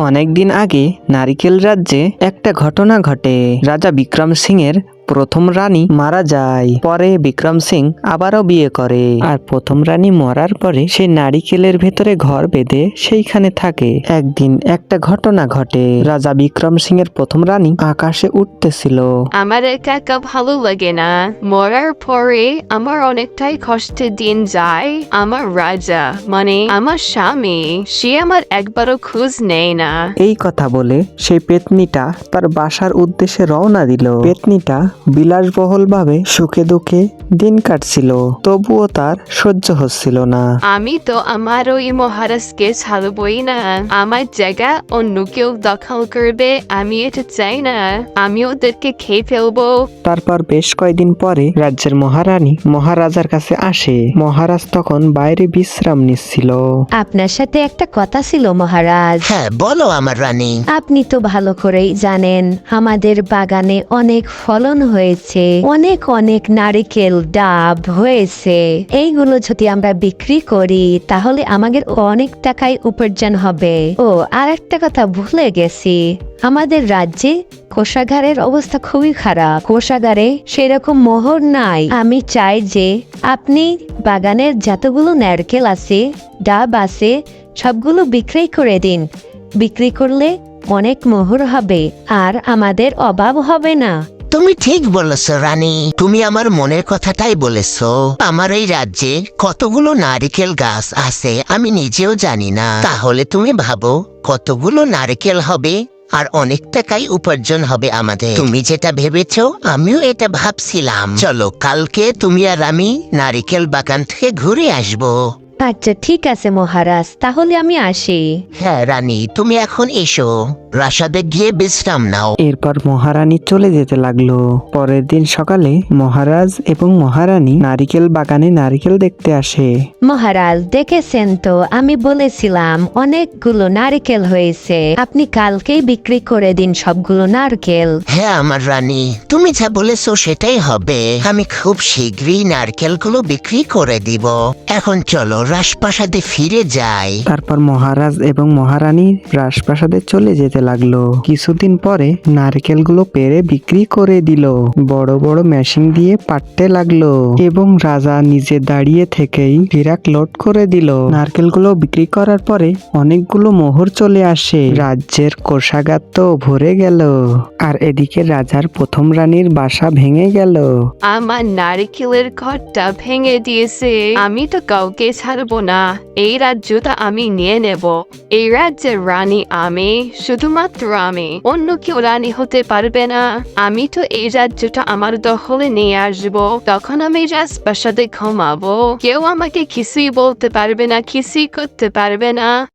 অনেকদিন আগে নারিকেল রাজ্যে একটা ঘটনা ঘটে। রাজা বিক্রম সিং এর প্রথম রানী মারা যায়। পরে বিক্রম সিং আবারও বিয়ে করে। আর প্রথম রানী মরার পরে সে নারিকেলের ভেতরে ঘর বেঁধে সেইখানে থাকে। একদিন একটা ঘটনা ঘটে। রাজা বিক্রম সিং এর প্রথম রানী আকাশে উঠতেছিল। আমার একা ভালো লাগে না। মরার পরে আমার অনেকটাই কষ্টের দিন যায়। আমার রাজা মানে আমার স্বামী সে আমার একবারও খোঁজ নেয় না। এই কথা বলে সেই পেতনিটা তার বাসার উদ্দেশ্যে রওনা দিল। পেতনিটা বিলাসবহুল ভাবে সুখে দুঃখে দিন কাটছিল তবুও তার সহ্য হচ্ছিল না। আমি তো আমার ওই মহারাজকে ছাড়বই না। আমার জায়গা অন্য কেউ দখল করবে আমি এটা চাই না। আমি ওদেরকে খেয়ে ফেলব। তারপর বেশ কয়েকদিন পরে রাজ্যের মহারানী মহারাজার কাছে আসে। মহারাজ তখন বাইরে বিশ্রাম নিচ্ছিল। আপনার সাথে একটা কথা ছিল মহারাজ। হ্যাঁ বলো আমার রানী। আপনি তো ভালো করেই জানেন আমাদের বাগানে অনেক ফলন হয়েছে। অনেক অনেক নারিকেল ডাব হয়েছে। এইগুলো যদি আমরা বিক্রি করি, তাহলে আমাদের অনেক টাকায় উপার্জন হবে। ও আর একটা কথা ভুলে গেছি। আমাদের রাজ্যে কোষাগারের অবস্থা খুবই খারাপ। কোষাগারে সেরকম মোহর নাই। আমি চাই যে আপনি বাগানের যতগুলো নারকেল আছে, ডাব আছে, সবগুলো বিক্রি করে দিন। বিক্রি করলে অনেক মোহর হবে, আর আমাদের অভাব হবে না। তুমি ঠিক বলেছ, রানী। তুমি আমার মনের কথাটাই বলেছ। আমার এই রাজ্যে কতগুলো নারিকেল গাছ আছে, আমি নিজেও জানি না। তাহলে তুমি ভাবো, কতগুলো নারিকেল হবে? আর অনেক টাকাই উপার্জন হবে আমাদের। তুমি যেটা ভেবেছ, আমিও এটা ভাবছিলাম। চলো, কালকে তুমি আর আমি নারিকেল বাগান থেকে ঘুরে আসব। আচ্ছা ঠিক আছে মহারাজ তাহলে আমি আসি। হ্যাঁ রানী তুমি এখন এসো। প্রাসাদে গিয়ে বিশ্রাম নাও। এরপর মহারানী চলে যেতে লাগল। পরের দিন সকালে মহারাজ এবং মহারানী নারিকেল বাগানে নারিকেল দেখতে আসে। মহারাজ দেখেছেন তো আমি বলেছিলাম অনেকগুলো নারকেল হয়েছে। আপনি কালকেই বিক্রি করে দিন সবগুলো নারকেল। হ্যাঁ আমার রানী তুমি যা বলেছ সেটাই হবে। আমি খুব শীঘ্রই নারকেলগুলো বিক্রি করে দিব। এখন চলো রাজপ্রাসাদে ফিরে যায়। তারপর মহারাজ এবং মহারানী রাজপ্রাসাদে চলে যেতে লাগল। কিছুদিন পরে নারকেলগুলো পেরে বিক্রি করে দিল। বড় বড় মেশিন দিয়ে পাটতে লাগল এবং রাজা নিজে দাঁড়িয়ে থেকেই ফিরাক লোড করে দিল। নারকেলগুলো বিক্রি করার পরে অনেকগুলো মোহর চলে আসে। রাজ্যের কোষাগার তো ভরে গেল। আর এদিকে রাজার প্রথম রানীর বাসা ভেঙে গেল। আমার নারিকেলের ঘরটা ভেঙে দিয়েছে। আমি তো কাউকে ছাড়বো না এই রাজ্যটা আমি নিয়ে নেব এই রাজ্যের রানী আমি শুধুমাত্র আমি অন্য কেউ রানী হতে পারবে না আমি তো এই রাজ্যটা আমার দখলে নিয়ে আসব তখন আমি রাজপ্রাসাদে ঘুমাবো কেউ আমাকে কিছুই বলতে পারবে না কিছুই করতে পারবে না